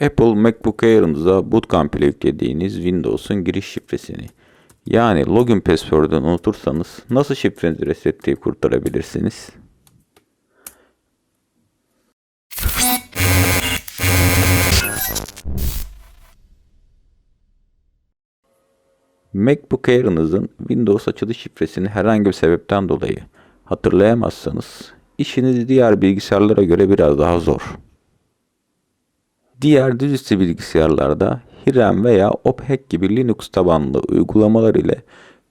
Apple MacBook Air'ınıza Bootcamp ile yüklediğiniz Windows'un giriş şifresini yani login password'unu unutursanız nasıl şifrenizi resetleyip kurtarabilirsiniz? MacBook Air'ınızın Windows açılış şifresini herhangi bir sebepten dolayı hatırlayamazsanız işiniz diğer bilgisayarlara göre biraz daha zor. Diğer dizüstü bilgisayarlarda Hiram veya OpHack gibi Linux tabanlı uygulamalar ile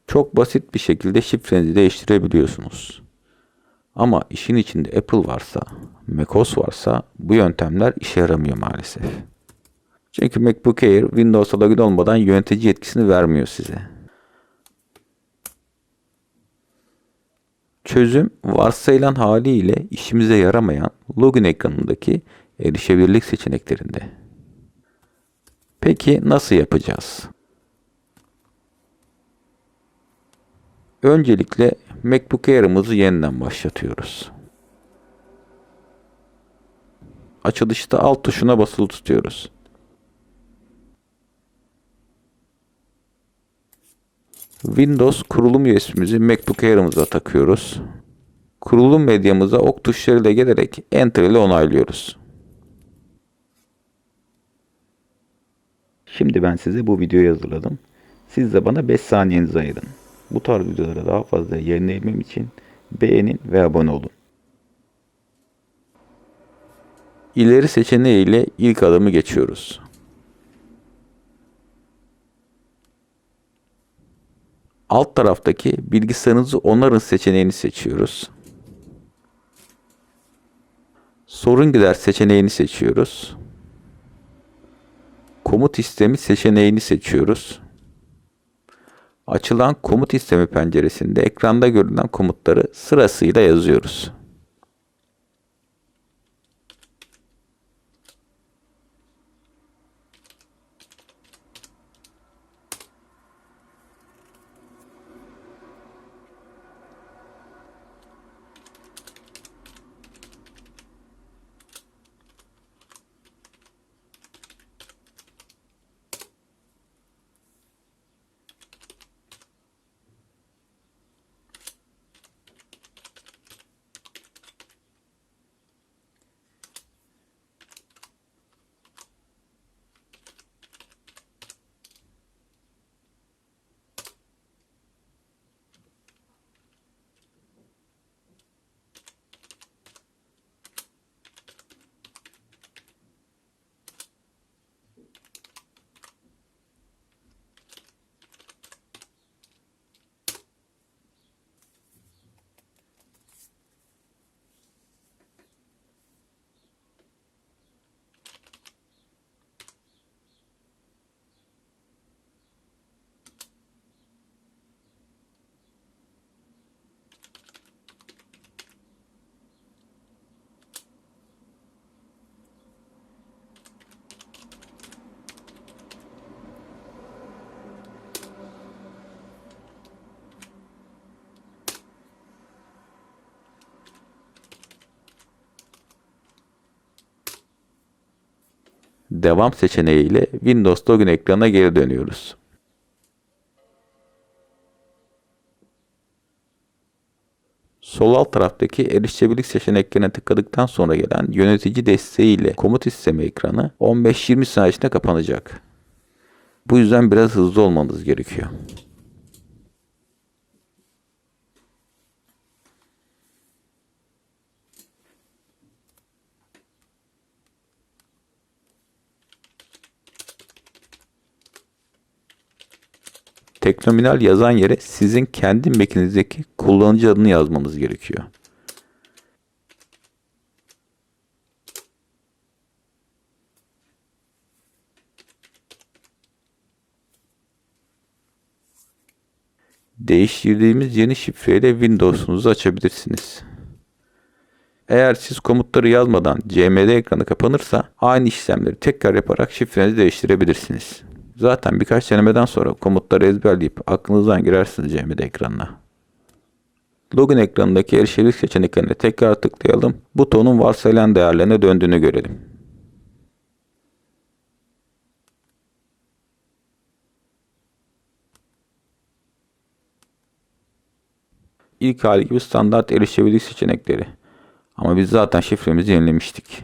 çok basit bir şekilde şifrenizi değiştirebiliyorsunuz. Ama işin içinde Apple varsa, macOS varsa bu yöntemler işe yaramıyor maalesef. Çünkü MacBook Air Windows'a login olmadan yönetici yetkisini vermiyor size. Çözüm varsayılan haliyle işimize yaramayan login ekranındaki erişebilirlik seçeneklerinde. Peki nasıl yapacağız? Öncelikle MacBook Air'ımızı yeniden başlatıyoruz. Açılışta alt tuşuna basılı tutuyoruz. Windows kurulum USB'mizi MacBook Air'ımıza takıyoruz. Kurulum medyamıza ok tuşlarıyla gelerek Enter ile onaylıyoruz. Şimdi ben size bu videoyu hazırladım. Siz de bana 5 saniyenizi ayırın. Bu tarz videolara daha fazla yayınlayabilmem için beğenin ve abone olun. İleri seçeneği ile ilk adımı geçiyoruz. Alt taraftaki bilgisayarınızı onarın seçeneğini seçiyoruz. Sorun gider seçeneğini seçiyoruz. Komut istemi seçeneğini seçiyoruz. Açılan komut istemi penceresinde ekranda görünen komutları sırasıyla yazıyoruz. Devam seçeneği ile Windows Login ekranına geri dönüyoruz. Sol alt taraftaki erişebilirlik seçeneklerine tıkladıktan sonra gelen yönetici desteği ile komut isteme ekranı 15-20 saniye içinde kapanacak. Bu yüzden biraz hızlı olmanız gerekiyor. Teknominal yazan yere sizin kendi Mac'inizdeki kullanıcı adını yazmanız gerekiyor. Değiştirdiğimiz yeni şifreyle Windows'unuzu açabilirsiniz. Eğer siz komutları yazmadan CMD ekranı kapanırsa aynı işlemleri tekrar yaparak şifrenizi değiştirebilirsiniz. Zaten birkaç denemeden sonra komutları ezberleyip aklınızdan girersiniz Cemid ekranına. Login ekranındaki erişilik seçeneklerine tekrar tıklayalım. Butonun varsayılan değerlerine döndüğünü görelim. İlk hali gibi standart erişebilik seçenekleri. Ama biz zaten şifremizi yenilemiştik.